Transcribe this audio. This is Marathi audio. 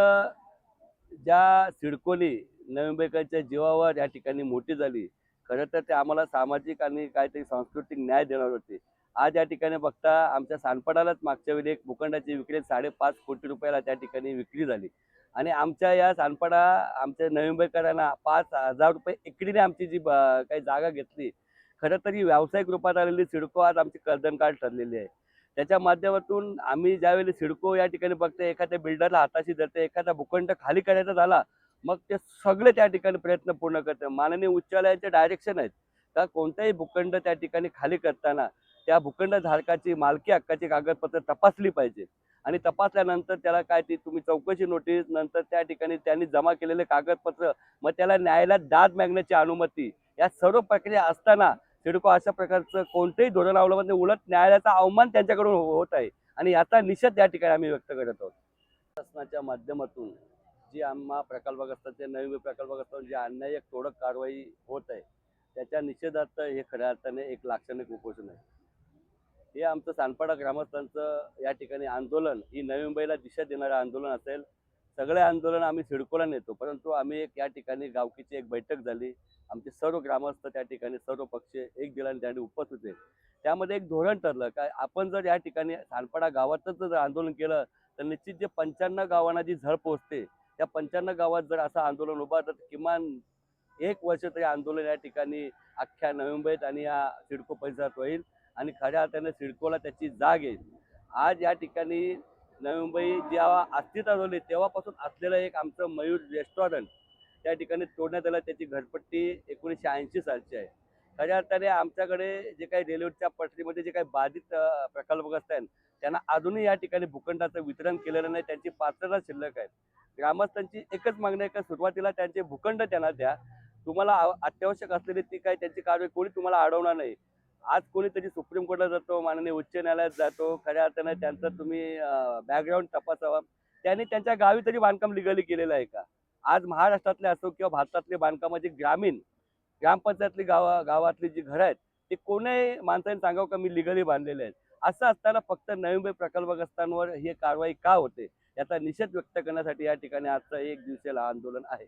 ज्या सिडकोली नवी जीवावर या ठिकाणी मोठी झाली खरं तर ते आम्हाला सामाजिक आणि काहीतरी सांस्कृतिक न्याय देणार होते. आज या ठिकाणी बघता आमच्या सानपडालाच मागच्या वेळी एक भूखंडाची विक्री साडेपाच कोटी रुपयाला त्या ठिकाणी विक्री झाली. आणि आमच्या या सानपडा आमच्या नवी मुंबईकरांना पाच हजार रुपये इकडीने आमची जी काही जागा घेतली. खरं तर ही व्यावसायिक रूपात आलेली सिडको आज आमची कर्जनकाळ ठरलेली आहे. त्याच्या माध्यमातून आम्ही ज्यावेळी सिडको या ठिकाणी बघतो एखाद्या बिल्डरला हाताशी धरते एखादा भूखंड खाली करायचा झाला मग ते सगळे त्या ठिकाणी प्रयत्न पूर्ण करते माननीय उच्चालयाचे डायरेक्शन आहेत का कोणताही भूखंड त्या ठिकाणी खाली करताना त्या भूखंड धारकाची मालकी हक्काची कागदपत्र तपासली पाहिजे. आणि तपासल्यानंतर त्याला काय ती तुम्ही चौकशी नोटीस नंतर त्या ठिकाणी त्यांनी जमा केलेले कागदपत्र मग त्याला न्यायालयात दाद मागण्याची अनुमती या सर्व प्रक्रिया असताना सिडको अशा प्रकारचं कोणतंही धोरण अवलंबन नाही. उलट न्यायालयाचा अवमान त्यांच्याकडून हो- होत आहे आणि याचा निषेध या ठिकाणी आम्ही व्यक्त करत आहोत शासनाच्या माध्यमातून जी आम्हा प्रकल्पग्रस्तांचे नवीन प्रकल्पग्रस्तांवर जी अन्याय तोडक कारवाई होत आहे त्याच्या निषेधार्थ हे खऱ्या अर्थाने एक लाक्षणिक उपोषण आहे हे आमचं सानपाडा ग्रामस्थांचं या ठिकाणी आंदोलन ही नवी मुंबईला दिशा देणारं आंदोलन असेल सगळे आंदोलन आम्ही सिडकोला नेतो परंतु आम्ही एक या ठिकाणी गावकीची एक बैठक झाली. आमचे सर्व ग्रामस्थ त्या ठिकाणी सर्व पक्ष एक दिलाने त्याने उपस्थित होते. त्यामध्ये एक धोरण ठरलं काय आपण जर या ठिकाणी सानपाडा गावातच जर आंदोलन केलं तर निश्चित जे पंच्याण्णव गावांना जी झळ पोहोचते त्या पंच्याण्णव गावात जर असं आंदोलन उभारलं तर किमान एक वर्ष तरी आंदोलन या ठिकाणी अख्ख्या नवी मुंबईत आणि या सिडको परिसरात होईल आणि खऱ्या अर्थाने सिडकोला त्याची जाग येईल. आज या ठिकाणी नवी मुंबई जेव्हा अस्तित्वात आली तेव्हापासून असलेलं एक आमचं मयूर रेस्टॉरंट त्या ठिकाणी तोडण्यात आलं. त्याची घरपट्टी एकोणीसशे ऐंशी सालची आहे. खऱ्या अर्थाने आमच्याकडे जे काही रेल्वेच्या पटरीमध्ये जे काही बाधित प्रकल्पग्रस्त आहेत त्यांना अजूनही या ठिकाणी भूखंडाचं वितरण केलेलं नाही. त्यांची पात्रता शिल्लक आहे. ग्रामस्थांची एकच मागणी आहे का सुरुवातीला त्यांचे भूखंड त्यांना द्या. तुम्हाला आव- अत्यावश्यक असलेली ती काय त्यांची कारवाई कोणी तुम्हाला अडवणार नाही. आज कोणीतरी सुप्रीम कोर्टात जातो माननीय उच्च न्यायालयात जातो. खऱ्या अर्थाने त्यांचं तुम्ही बॅकग्राऊंड तपासावा. त्यांनी त्यांच्या गावी तरी बांधकाम लिगली केलेलं आहे का? आज महाराष्ट्रातले असो किंवा भारतातले बांधकामाचे ग्रामीण ग्रामपंचायतली गावा गावातली जी घरं आहेत ते कोणाही माणसाने सांगावं का मी लिगली बांधलेले आहेत? असं असताना फक्त नवी मुंबई प्रकल्पग्रस्तांवर ही कारवाई का होते? याचा निषेध व्यक्त करण्यासाठी या ठिकाणी आजचं एक दिवसीय आंदोलन आहे.